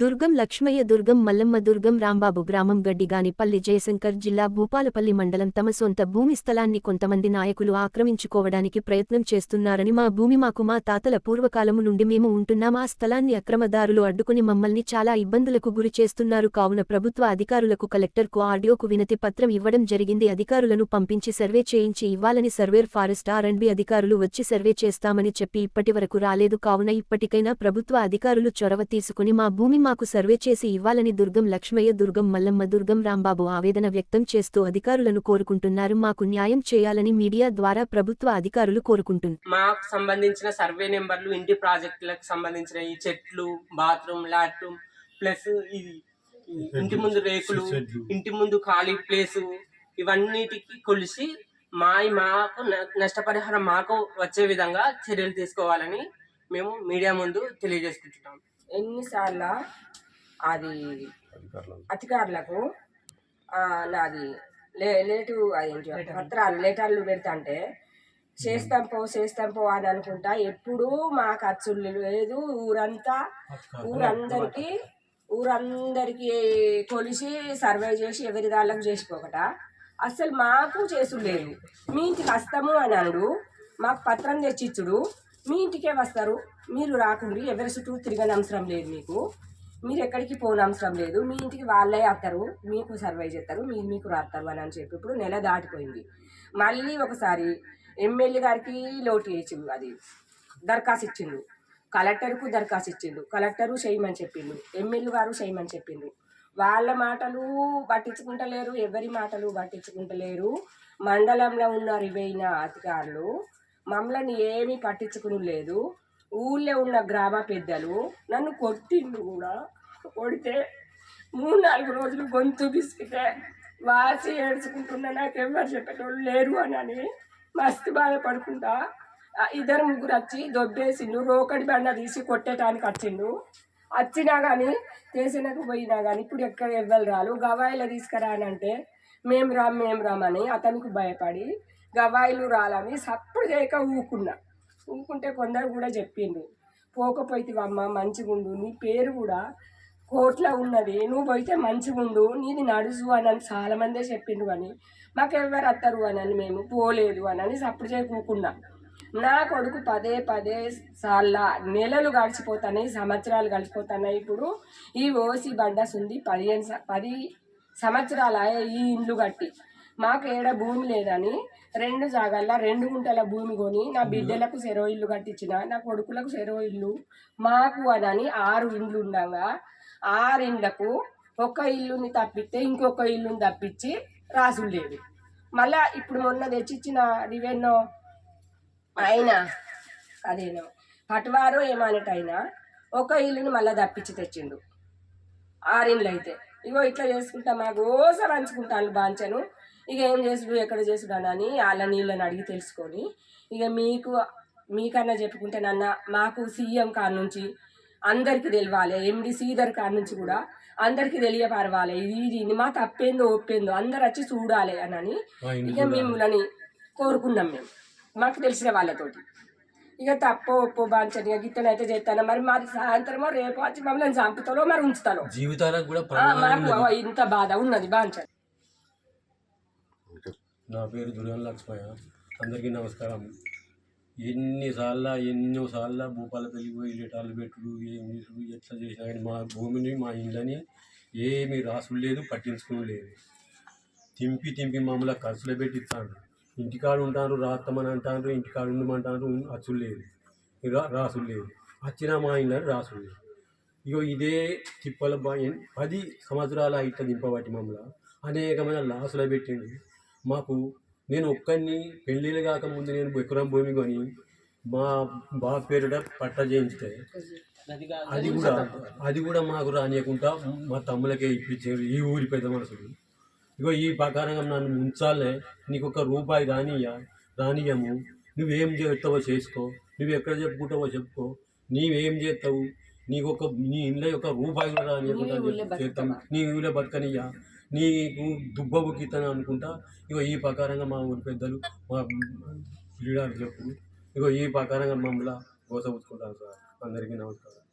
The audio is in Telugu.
దుర్గం లక్ష్మయ్య దుర్గం మల్లమ్మ దుర్గం రాంబాబు గ్రామం గడ్డిగానిపల్లి జయశంకర్ జిల్లా భూపాలపల్లి మండలం తమ సొంత భూమి స్థలాన్ని కొంతమంది నాయకులు ఆక్రమించుకోవడానికి ప్రయత్నం చేస్తున్నారని మా భూమి మాకు మా తాతల పూర్వకాలము నుండి మేము ఉంటున్నాం. ఆ స్థలాన్ని అక్రమదారులు అడ్డుకుని మమ్మల్ని చాలా ఇబ్బందులకు గురి చేస్తున్నారు. కావున ప్రభుత్వ అధికారులకు కలెక్టర్కు ఆడియోకు వినతి పత్రం ఇవ్వడం జరిగింది. అధికారులను పంపించి సర్వే చేయించి ఇవ్వాలని surveyor forest R and B అధికారులు వచ్చి సర్వే చేస్తామని చెప్పి ఇప్పటివరకు రాలేదు. కావున ఇప్పటికైనా ప్రభుత్వ అధికారులు చొరవ తీసుకుని మా భూమి మాకు సర్వే చేసి ఇవ్వాలని దుర్గం లక్ష్మయ్య దుర్గం మల్లమ్మ దుర్గం రాంబాబు ఆవేదన వ్యక్తం చేస్తూ అధికారులను కోరుకుంటున్నారు. మాకు న్యాయం చేయాలని మీడియా ద్వారా ప్రభుత్వ అధికారులు కోరుకుంటున్నారు. మాకు సంబంధించిన సర్వే నెంబర్లు ఇంటి ప్రాజెక్టులకు సంబంధించిన ఈ చెట్లు బాత్రూమ్ లాట్రూమ్ ప్లస్ ఈ ఇంటి ముందు రేకులు ఇంటి ముందు ఖాళీ ప్లేసు ఇవన్నిటికి కొలిసి మాయి మాకు నష్టపరిహారం మాకు వచ్చే విధంగా చర్యలు తీసుకోవాలని మేము మీడియా ముందు తెలియజేసుకుంటున్నాం. ఎన్నిసార్లు అది అధికారులకు? ఆ, నాది లే లేటు అదేంటి పత్రాలు లెటర్లు పెడతాంటే చేస్తాం పో చేస్తాం పో అని అనుకుంటా ఎప్పుడూ మా ఖర్చులు లేదు. ఊరంతా ఊరందరికీ ఊరందరికీ కొలిసి సర్వే చేసి ఎవరి దాళ్ళకు చేసుకోకట అసలు మాకు చేసుడు లేదు. మీ ఇంటికి వస్తాము అని అనుడు మాకు పత్రం తెచ్చిచ్చుడు. మీ ఇంటికే వస్తారు. మీరు రాకుండా. ఎవరి చుట్టూ తిరగని అవసరం లేదు మీకు. మీరు ఎక్కడికి పోని అవసరం లేదు. మీ ఇంటికి వాళ్ళే వస్తారు. మీకు సర్వే చేస్తారు. మీరు మీకు రాస్తారు అని అని చెప్పి ఇప్పుడు నెల దాటిపోయింది. మళ్ళీ ఒకసారి ఎమ్మెల్యే గారికి లోటు వేసింది అది. దరఖాస్తు ఇచ్చిండు. కలెక్టర్కు దరఖాస్తు ఇచ్చిండు. కలెక్టరు చేయమని చెప్పిండు. ఎమ్మెల్యే గారు చేయమని చెప్పిండు. వాళ్ళ మాటలు పట్టించుకుంటలేరు. ఎవరి మాటలు పట్టించుకుంటలేరు. మండలంలో ఉన్న రివైన అధికారులు మమ్మల్ని ఏమీ పట్టించుకుని లేదు ఊళ్ళో ఉన్న గ్రామ పెద్దలు నన్ను కొట్టిండు కూడా. కొడితే మూడు నాలుగు రోజులు గొంతు బిసికితే వాసి ఏడ్చుకుంటున్నా నాకు ఎవరు చెప్పేటోళ్ళు లేరు అని అని మస్తు బాధపడుకుంటా. ఇద్దరు ముగ్గురు వచ్చి దొబ్బేసిండు రోకడి బండ తీసి కొట్టేటానికి వచ్చిండు వచ్చినా కానీ చేసినకు పోయినా కానీ ఇప్పుడు ఎక్కడ ఎవ్వరు రాలు గవాయిలో తీసుకురా అని అంటే మేము రామ్ మేము రామని అతనికి భయపడి గవాయిలు రాలని సప్పుడు చేయక ఊకున్నా. ఊకుంటే కొందరు కూడా చెప్పిండు పోకపోయితివమ్మ మంచిగుండు నీ పేరు కూడా కోట్ల ఉన్నది. నువ్వు పోయితే మంచిగుండు నీది నడుసు అని అని చాలామందే చెప్పిండు కానీ మాకు అత్తరు వస్తారు అని అని మేము పోలేదు అని అని సప్పుడు చేయకుండా నా కొడుకు పదే పదే సార్ల నెలలు గడిచిపోతున్నాయి సంవత్సరాలు గడిచిపోతున్నాయి. ఇప్పుడు ఈ ఓసి బండస్ ఉంది పదిహేను స- పది సంవత్సరాల ఈ ఇండ్లు కట్టి. మాకు ఏడ భూమి లేదని రెండు జాగాల్లో రెండు గుంటల భూమి కొని నా బిడ్డలకు చెరో ఇల్లు కట్టించిన నా కొడుకులకు చెరో ఇల్లు మాకు అని ఆరు ఇండ్లు ఉండగా. ఆరు ఇండ్లకు ఒక ఇల్లుని తప్పిస్తే ఇంకొక ఇల్లుని తప్పించి రాసులు లేదు మళ్ళా ఇప్పుడు మొన్న తెచ్చిచ్చిన రివెన్నో అయినా. అదేనో. పటవారు ఏమన్నట్టు అయినా ఒక ఇల్లుని మళ్ళీ తప్పించి తెచ్చిండు. ఆరిండ్లు అయితే ఇగో ఇట్లా చేసుకుంటా మా గోస పంచుకుంటాను బాంచను. ఇక ఏం చేసుడు ఎక్కడ చేసుడు అని వాళ్ళ నీళ్ళని అడిగి తెలుసుకొని ఇక మీకు మీకన్నా చెప్పుకుంటే నన్న మాకు సీఎం కాడ నుంచి అందరికి తెలియాలి ఎండి సీదర్ కాడ నుంచి కూడా అందరికి తెలియపరవాలి. ఇది ఇది మా తప్పేందో ఒప్పేందో అందరు వచ్చి చూడాలి అని అని ఇక మిమ్మల్ని కోరుకున్నాం మేము. మాకు తెలిసిన వాళ్ళతోటి. ఇక తప్పో ఒప్పో బాంచని ఇక గిట్టనైతే చేస్తాను? మరి మరి సాయంత్రమో రేపు వచ్చి మమ్మల్ని చంపుతారో మరి ఉంచుతారో? జీవితాలకు కూడా ఇంత బాధ ఉన్నది బాంచని. నా పేరు దుర్గం లక్ష్మయ్య. అందరికీ నమస్కారం. ఎన్నిసార్లు ఎన్నోసార్లు భూపాల పోయి లిటార్లు పెట్టుడు ఏం చేసుడు ఎట్లా చేసినా కానీ మా భూమిని మా ఇండ్లని ఏమీ రాసుడు లేదు పట్టించుకుని లేదు తింపి తింపి మమ్మల్ని ఖర్చులో పెట్టిస్తాడు ఇంటికాడ ఉంటారు రాస్తామని అంటారు ఇంటికాడ ఉండమంటారు అచ్చులు లేదు రాసుడు లేదు వచ్చినా మా ఇండ్లని రాసుడు లేదు ఇగో ఇదే తిప్పల పది సంవత్సరాల ఇట్లా దింపబట్టి మమ్మల్ని. అనేకమైన లాసులు పెట్టిండు మాకు నేను ఒక్కడిని పెళ్ళిళ్ళు కాకముందు నేను ఎకరం భూమి కొని మా బాబు పేరుట పట్ట చేయించితే అది కూడా అది కూడా మాకు రానియకుండా మా తమ్ములకే ఇప్పించారు ఈ ఊరి పెద్ద మనుషులు. ఇగో ఈ ప్రకారంగా నన్ను ఉంచాలే నీకు ఒక రూపాయి రానియా రానియము నువ్వేం చేస్తావో చేసుకో నువ్వు ఎక్కడ చెప్పుకుంటావో చెప్పుకో. నీవేం చేస్తావు? నీకు ఒక నీ ఇంట్లో ఒక రూపాయి కూడా రానియకుండా చేస్తాం. నీ ఊళ్ళో బతకనియ్యా. నీకు దుబ్బబు గీతని అనుకుంటా. ఇగో ఈ ప్రకారంగా మా ఊరి పెద్దలు మా లీడర్ చెప్పు. ఇగో ఈ ప్రకారంగా మమ్మల్ని గోసపుచ్చుకుంటాను సార్. అందరికీ నమస్కారం.